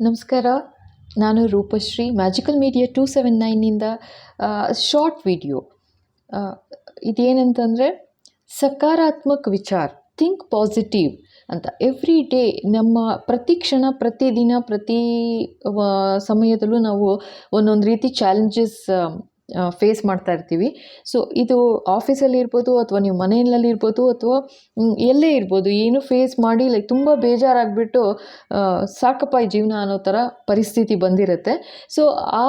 ನಮಸ್ಕಾರ. ನಾನು Roopashree magical media two seven ನೈನಿಂದ short video ಇದೇನಂತಂದರೆ, ಸಕಾರಾತ್ಮಕ ವಿಚಾರ ಥಿಂಕ್ ಪಾಸಿಟಿವ್ ಅಂತ. ಎವ್ರಿ ಡೇ ನಮ್ಮ ಪ್ರತಿ ಕ್ಷಣ, ಪ್ರತಿ ದಿನ, ಪ್ರತಿ ಸಮಯದಲ್ಲೂ ನಾವು ಒಂದೊಂದು ರೀತಿ ಚಾಲೆಂಜಸ್ ಫೇಸ್ ಮಾಡ್ತಾ ಇರ್ತೀವಿ. ಸೊ ಇದು ಆಫೀಸಲ್ಲಿ ಇರ್ಬೋದು ಅಥವಾ ನೀವು ಮನೆಯಲ್ಲಿ ಇರ್ಬೋದು ಅಥವಾ ಎಲ್ಲೇ ಇರ್ಬೋದು, ಏನು ಫೇಸ್ ಮಾಡಿ ಲೈಕ್ ತುಂಬ ಬೇಜಾರಾಗಿಬಿಟ್ಟು ಸಾಕಪ್ಪ ಈ ಜೀವನ ಅನ್ನೋ ಥರ ಪರಿಸ್ಥಿತಿ ಬಂದಿರುತ್ತೆ. ಸೊ ಆ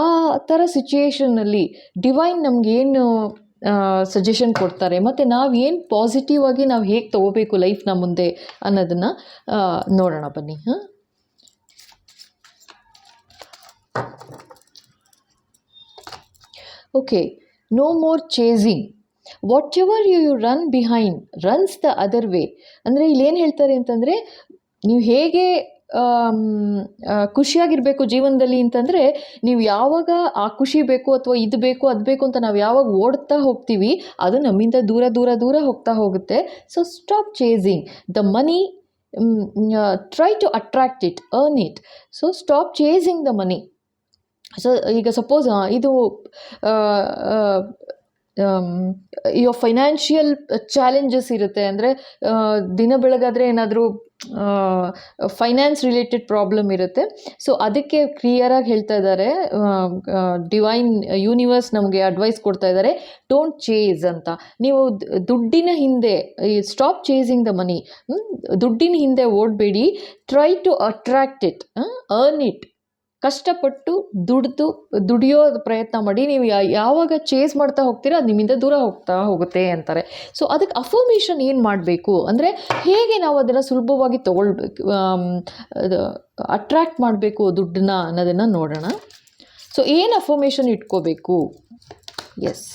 ಥರ ಸಿಚುಯೇಷನ್ನಲ್ಲಿ ಡಿವೈನ್ ನಮಗೇನು ಸಜೆಷನ್ ಕೊಡ್ತಾರೆ? ಮತ್ತು ನಾವು ಏನು ಪಾಸಿಟಿವ್ ಆಗಿ ನಾವು ಹೇಗೆ ತೊಗೋಬೇಕು ಲೈಫ್ನ ಮುಂದೆ ಅನ್ನೋದನ್ನು ನೋಡೋಣ ಬನ್ನಿ, ಹಾಂ? Okay no more chasing whatever you you run behind runs the other way ಅಂದರೆ ಇಲ್ಲೇನು ಹೇಳ್ತಾರೆ ಅಂತಂದರೆ, ನೀವು ಹೇಗೆ ಖುಷಿಯಾಗಿರಬೇಕು ಜೀವನದಲ್ಲಿ ಅಂತಂದರೆ, ನೀವು ಯಾವಾಗ ಆ ಖುಷಿ ಬೇಕು ಅಥವಾ ಇದು ಬೇಕು, ಅದು ಬೇಕು ಅಂತ ನಾವು ಯಾವಾಗ ಓಡ್ತಾ ಹೋಗ್ತೀವಿ, ಅದು ನಮ್ಮಿಂದ ದೂರ ದೂರ ದೂರ ಹೋಗ್ತಾ ಹೋಗುತ್ತೆ. So stop chasing the money try to attract it earn it so stop chasing the money so ಈಗ ಸಪೋಸ್ ಇದು ಈಗ ಫೈನಾನ್ಷಿಯಲ್ ಚಾಲೆಂಜಸ್ ಇರುತ್ತೆ ಅಂದರೆ ದಿನ ಬೆಳಗಾದರೆ ಏನಾದರೂ ಫೈನಾನ್ಸ್ ರಿಲೇಟೆಡ್ ಪ್ರಾಬ್ಲಮ್ ಇರುತ್ತೆ. ಸೊ ಅದಕ್ಕೆ ಕ್ಲಿಯರಾಗಿ ಹೇಳ್ತಾ ಇದ್ದಾರೆ ಡಿವೈನ್ ಯೂನಿವರ್ಸ್ ನಮಗೆ ಅಡ್ವೈಸ್ ಕೊಡ್ತಾ ಇದ್ದಾರೆ ಡೋಂಟ್ ಚೇಸ್ ಅಂತ. ನೀವು ದುಡ್ಡಿನ ಹಿಂದೆ ಸ್ಟಾಪ್ ಚೇಸಿಂಗ್ ದ ಮನಿ ದುಡ್ಡಿನ ಹಿಂದೆ ಓಡಬೇಡಿ try to attract it earn it ಕಷ್ಟಪಟ್ಟು ದುಡ್ದು, ದುಡಿಯೋ ಪ್ರಯತ್ನ ಮಾಡಿ ನೀವು ಯಾವಾಗ ಚೇಸ್ ಮಾಡ್ತಾ ಹೋಗ್ತೀರಾ ಅದು ನಿಮ್ಮಿಂದ ದೂರ ಹೋಗ್ತಾ ಹೋಗುತ್ತೆ ಅಂತಾರೆ. ಸೊ ಅದಕ್ಕೆ ಅಫರ್ಮೇಷನ್ ಏನು ಮಾಡಬೇಕು? ಅಂದರೆ ಹೇಗೆ ನಾವು ಅದನ್ನು ಸುಲಭವಾಗಿ ತೊಗೊಳ್ಬೇಕು ಅಟ್ರ್ಯಾಕ್ಟ್ ಮಾಡಬೇಕು ದುಡ್ಡನ್ನ ಅನ್ನೋದನ್ನು ನೋಡೋಣ. ಸೊ ಏನು ಅಫರ್ಮೇಷನ್ ಇಟ್ಕೋಬೇಕು? Yes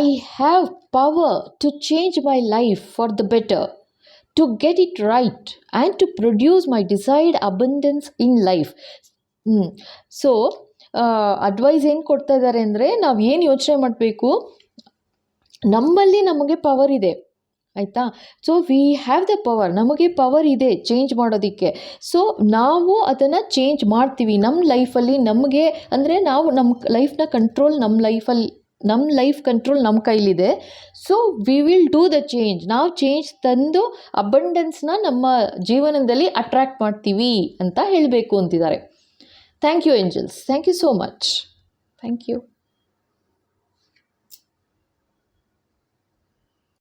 I have power to change my life for the better to get it right and to produce my decide abundance in life so advice ಏನು ಕೊಡ್ತಾ ಇದ್ದಾರೆ ಅಂದರೆ ನಾವು ಏನು ಯೋಚನೆ ಮಾಡಬೇಕು? ನಮ್ಮಲ್ಲಿ ನಮಗೆ ಪವರ್ ಇದೆ. ಆಯಿತಾ? So we have the power ನಮಗೆ ಪವರ್ ಇದೆ ಚೇಂಜ್ ಮಾಡೋದಕ್ಕೆ. ಸೊ ನಾವು ಅದನ್ನು ಚೇಂಜ್ ಮಾಡ್ತೀವಿ. ನಮ್ಮ ಲೈಫಲ್ಲಿ ನಮಗೆ ಅಂದರೆ ನಾವು ನಮ್ಮ ಲೈಫ್ನ ಕಂಟ್ರೋಲ್ ನಮ್ಮ ಲೈಫಲ್ಲಿ ನಮ್ಮ ಲೈಫ್ ಕಂಟ್ರೋಲ್ ನಮ್ಮ ಕೈಲಿದೆ. So we will do the change ನಾವು ಚೇಂಜ್ ತಂದು ಅಬಂಡೆನ್ಸ್ನ ನಮ್ಮ ಜೀವನದಲ್ಲಿ ಅಟ್ರ್ಯಾಕ್ಟ್ ಮಾಡ್ತೀವಿ ಅಂತ ಹೇಳಬೇಕು ಅಂತಿದ್ದಾರೆ. Thank you angels thank you so much thank you